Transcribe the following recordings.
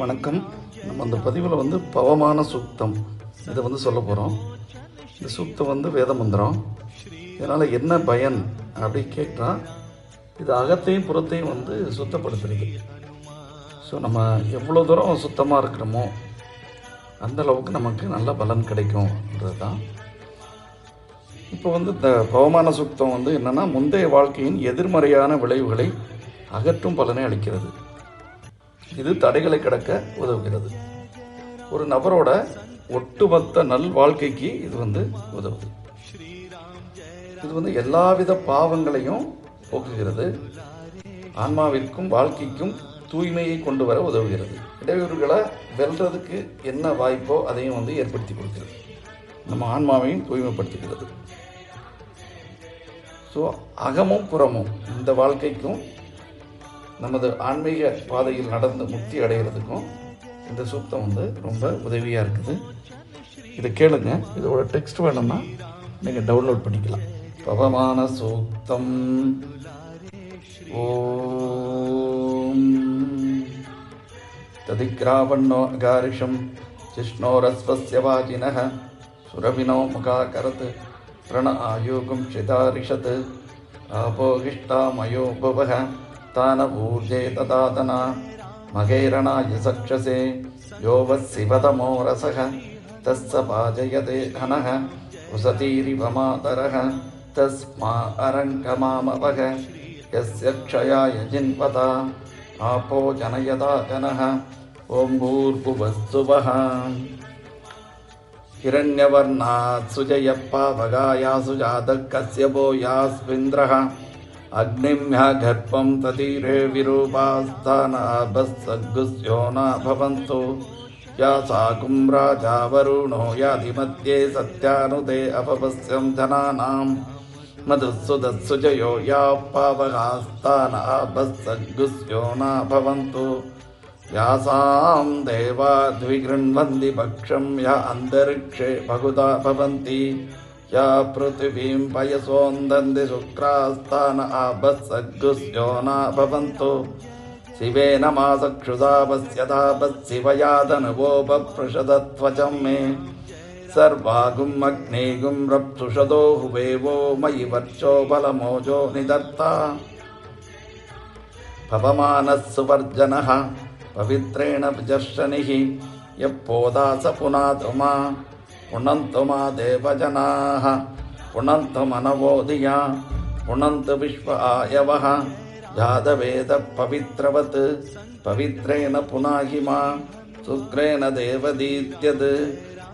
வணக்கம். நம்ம அந்த பதிவில் வந்து பவமான சூக்தம் இதை வந்து சொல்ல போகிறோம் இந்த சூக்தம் வந்து வேத மந்திரம் இதனால் என்ன பயன் அப்படி கேட்டால் இது அகத்தையும் புறத்தையும் வந்து சுத்தப்படுத்துறது. ஸோ நம்ம எவ்வளோ தூரம் சுத்தமாக இருக்கிறோமோ அந்த அளவுக்கு நமக்கு நல்ல பலன் கிடைக்கும்ன்றது தான் இப்போ வந்து இந்த பவமான சுத்தம் வந்து என்னென்னா முந்தைய வாழ்க்கையின் எதிர்மறையான விளைவுகளை அகற்றும் பலனை அளிக்கிறது. இது தடைகளை கடக்க உதவுகிறது. ஒரு நபரோட ஒட்டுமொத்த நல் வாழ்க்கைக்கு இது வந்து உதவுது. இது வந்து எல்லாவித பாவங்களையும் போக்குகிறது. ஆன்மாவிற்கும் வாழ்க்கைக்கும் தூய்மையை கொண்டு வர உதவுகிறது. இடையூறுகளை வெல்றதுக்கு என்ன வாய்ப்போ அதையும் வந்து ஏற்படுத்தி கொடுக்கிறது. நம்ம ஆன்மாவையும் தூய்மைப்படுத்துகிறது. ஸோ அகமும் புறமும் இந்த வாழ்க்கைக்கும் நமது ஆன்மீக பாதையில் நடந்து முக்தி அடைகிறதுக்கும் இந்த சூக்தம் வந்து ரொம்ப உதவியாக இருக்குது இதை கேளுங்க இதோட டெக்ஸ்ட் வேணும்னா நீங்கள் டவுன்லோட் பண்ணிக்கலாம் பவமான சூக்தம் ஓம் तदिग्रावण्णो अगारिषं जिष्णोरस्वस्य वाजिनः सुरभिनो मुखाकरत् प्रण आयोगं शितारिषत् आपोगिष्टामयो भवः तानवूर्जे तदातना मगैरणाय सक्षसे। यो वत्सिवतमो रसः तस्य पाजयते घनः उसतीरिव मातरः तस्मा अरङ्कमामवः यस्य क्षयाय जिन्वता। आपो जनयदा जनः। ॐ भूर्भुवस्सुवः हिरण्यवर्णात् सुजयप्पावगायासु जातः कस्यपो यास्विन्द्रः। अग्निं ह्यगर्भं ततीरे विरूपास्थानाभस्सग्गुस्यो न भवन्तु। या साकुं राजा वरुणो याधिमध्ये सत्यानुते अपपस्यं जनानाम् मधुसुदत्सुजयो या पावकास्तानाभस्सग्गुस्यो न भवन्तु। यासां देवा द्विगृह्णन्ति भक्षं या अन्तरिक्षे भगुता भवन्ति या पृथिवीं पयसोन्दन्ति शुक्रास्तान आभस्सग्गुस्यो न भवन्तु। शिवेन मासक्षुधा पश्यता पश्शिवयादनुवोपपृषदत्वचं मे। सर्वागुम् अग्नेगुं रप्सुषदो हुवेवो मयि वर्चो बलमोजो निदत्ता। सुवर्जनः, पवित्रेण विजर्शनिः यः मा। पुनन्तु मा देवजनाः पुनन्तु मनवो धिया पुनन्तु विश्व आयवः जातवेदः पवित्रवत् पवित्रेण पुनाहि मा। शुक्रेण देवदीत्यद्।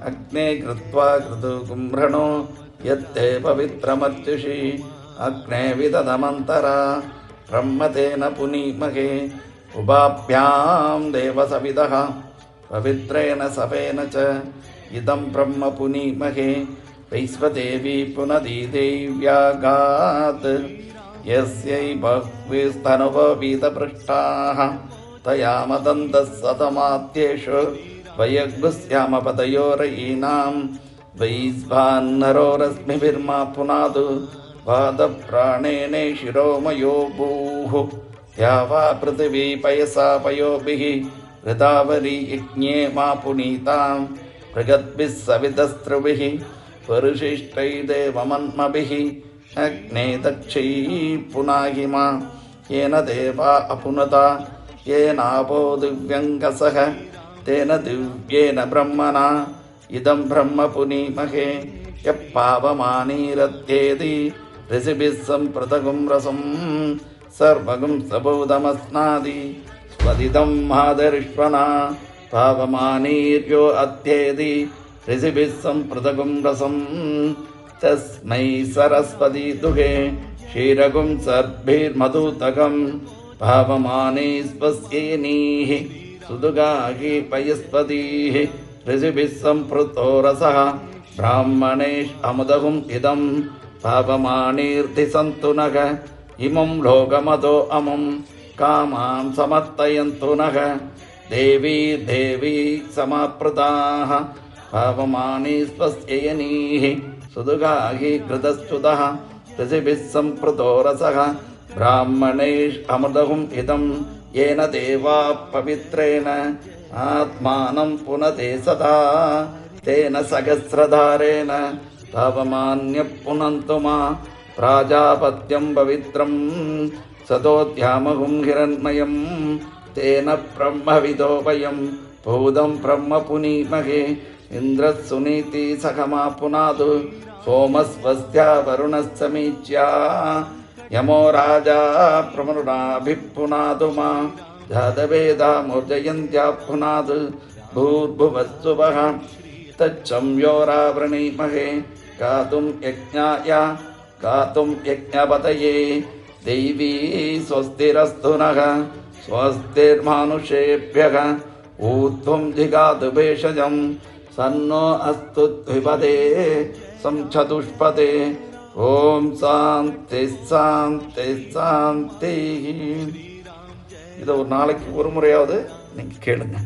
अग्ने कृत्वा कृतुकुम्भृणो। यत्ते पवित्रमर्चिषि अग्ने विदधमन्तरा। ब्रह्मतेन पुनीमहे। उभाभ्यां देवसविदः। पवित्रेण सवेन च इदं ब्रह्म पुनीमहे वैश्वदेवी पुनदीदेव्यागात्। यस्यै बह्विस्तनुभवीतपृष्ठाः तया मदन्तः सतमात्येषु वयग्स्यामपदयोरयीनां वैश्वान्नरोरश्मिभिर्मा पुनादु पादप्राणेने शिरोमयो भूः या वा पृथिवी पयसा पयोभिः हृदावरी यज्ञे मा पुनीतां मृगद्भिः सवितस्त्रुभिः पुरुषिष्टैदेवमन्मभिः अग्ने दक्षैः पुनाहि मा। येन देवा अपुनता येनापो दिव्यङ्गसः तेन दिव्येन ब्रह्मणा। इदं ब्रह्म पुनीमहे यः पावमानीरत्येति ऋषिभिः सम्पृतगुं रसं सर्वगुं सबोधमस्नादि स्वदिदं मादरिष्वना पावमानीर्यो अत्येति ऋषिभिः सम्पृतगुं रसं तस्मै सरस्वती दुहे क्षीरगुं सर्भिर्मधुतकं भावमाने स्वस्येनीः सुदुगाहि पयस्पतिः ऋषिभिः सम्पृतो रसः ब्राह्मणेष् इदं पापमानीर्धिसन्तु नः इमं लोकमतो अमुं कामां समर्तयन्तु नः देवी देवी समाप्रुताः पापमानी स्वस्ययनीः सुदुगाहि कृतस्तुतः ऋषिभिः सम्पृतो रसः ब्राह्मणैष् अमृतहुम् इदं येन देवा पवित्रेण आत्मानं पुनते सदा तेन सहस्रधारेण तापमान्यः पुनन्तु मा प्राजापत्यं पवित्रं सतोद्यामहुं हिरण्मयं तेन ब्रह्मविदो वयं भूतं ब्रह्म पुनीमहे इन्द्रः सुनीति सखमा पुनादु सोमस्वस्त्या वरुणस्समीच्या यमो राजा प्रमरुणाभिः पुनादु मा जातवेदा मूर्जयन्त्या पुनाद् भूर्भुवस्सुवः तच्छंयोरावृणीमहे गातुं यज्ञाय गातुं यज्ञपतये दैवी स्वस्तिरस्तु नः स्वस्तिर्मानुषेभ्यः ऊर्ध्वं जिगातु भेषजं सन्नो अस्तु द्विपदे संचतुष्पदे ॐ சாந்தி சாந்தி சாந்தி இதை ஒரு நாளைக்கு ஒரு முறையாவது நீங்கள் கேளுங்க